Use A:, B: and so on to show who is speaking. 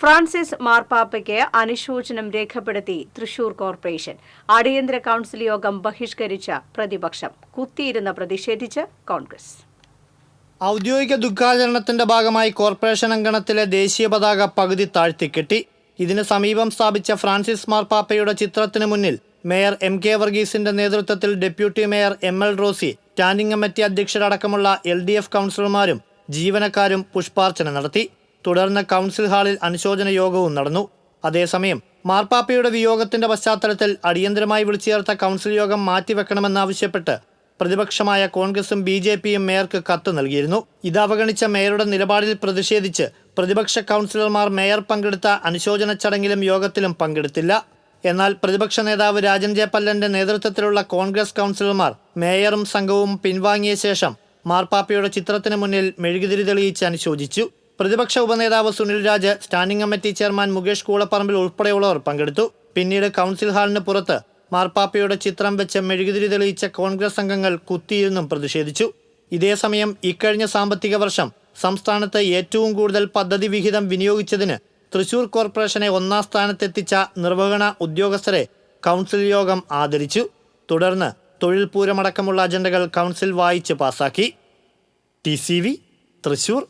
A: Francis മാർപ്പാപ്പയ്ക്ക് അനുശോചനം രേഖപ്പെടുത്തി Thrissur corporation. അടിയന്തര കൌൺസിൽ യോഗം ബഹിഷ്കരിച്ച പ്രതിപക്ഷം കുത്തിയിരുന്ന് പ്രതിഷേധിച്ച് കോൺഗ്രസ്.
B: ഔദ്യോഗിക ദുഃഖാചരണത്തിന്റെ ഭാഗമായി കോർപ്പറേഷൻ അങ്കണത്തിലെ ദേശീയ പതാക പകുതി താഴ്ത്തിക്കെട്ടി. ഇതിന് സമീപം സ്ഥാപിച്ച ഫ്രാൻസിസ് മാർപ്പാപ്പയുടെ ചിത്രത്തിന് മുന്നിൽ മേയർ എം കെ വർഗീസിന്റെ നേതൃത്വത്തിൽ deputy mayor M L Rosy standing committee അധ്യക്ഷരടക്കമുള്ള L D F കൗൺസിലർമാരും ജീവനക്കാരും പുഷ്പാർച്ചന നടത്തി. തുടർന്ന് കൗൺസിൽ ഹാളിൽ അനുശോചന യോഗവും നടന്നു. അതേസമയം മാർപ്പാപ്പയുടെ വിയോഗത്തിന്റെ പശ്ചാത്തലത്തിൽ അടിയന്തരമായി വിളിച്ചു ചേർത്ത കൗൺസിൽ യോഗം മാറ്റിവെക്കണമെന്നാവശ്യപ്പെട്ട് പ്രതിപക്ഷമായ കോൺഗ്രസും ബി ജെ പിയും മേയർക്ക് കത്ത് നൽകിയിരുന്നു. ഇത് അവഗണിച്ച മേയറുടെ നിലപാടിൽ പ്രതിഷേധിച്ച് പ്രതിപക്ഷ കൗൺസിലർമാർ മേയർ പങ്കെടുത്ത അനുശോചന ചടങ്ങിലും യോഗത്തിലും പങ്കെടുത്തില്ല. എന്നാൽ പ്രതിപക്ഷ നേതാവ് രാജൻ ജെ പല്ലന്റെ നേതൃത്വത്തിലുള്ള കോൺഗ്രസ് കൗൺസിലർമാർ മേയറും സംഘവും പിൻവാങ്ങിയ ശേഷം മാർപ്പാപ്പയുടെ ചിത്രത്തിന് മുന്നിൽ മെഴുകുതിരി തെളിയിച്ച് അനുശോചിച്ചു. പ്രതിപക്ഷ ഉപനേതാവ് Sunil Raj standing committee chairman Mukesh Koolapparambil ഉൾപ്പെടെയുള്ളവർ പങ്കെടുത്തു. പിന്നീട് കൗൺസിൽ ഹാളിന് പുറത്ത് മാർപ്പാപ്പയുടെ ചിത്രം വെച്ച് മെഴുകുതിരി തെളിയിച്ച കോൺഗ്രസ് അംഗങ്ങൾ കുത്തിയിരുന്നും പ്രതിഷേധിച്ചു. ഇതേസമയം ഇക്കഴിഞ്ഞ സാമ്പത്തിക വർഷം സംസ്ഥാനത്ത് ഏറ്റവും കൂടുതൽ പദ്ധതി വിഹിതം വിനിയോഗിച്ചതിന് തൃശൂർ കോർപ്പറേഷനെ ഒന്നാം സ്ഥാനത്തെത്തിച്ച നിർവഹണ ഉദ്യോഗസ്ഥരെ കൗൺസിൽ യോഗം ആദരിച്ചു. തുടർന്ന് തൊഴിൽ പൂരമടക്കമുള്ള അജണ്ടകൾ കൗൺസിൽ വായിച്ച് പാസാക്കി. ടി തൃശൂർ.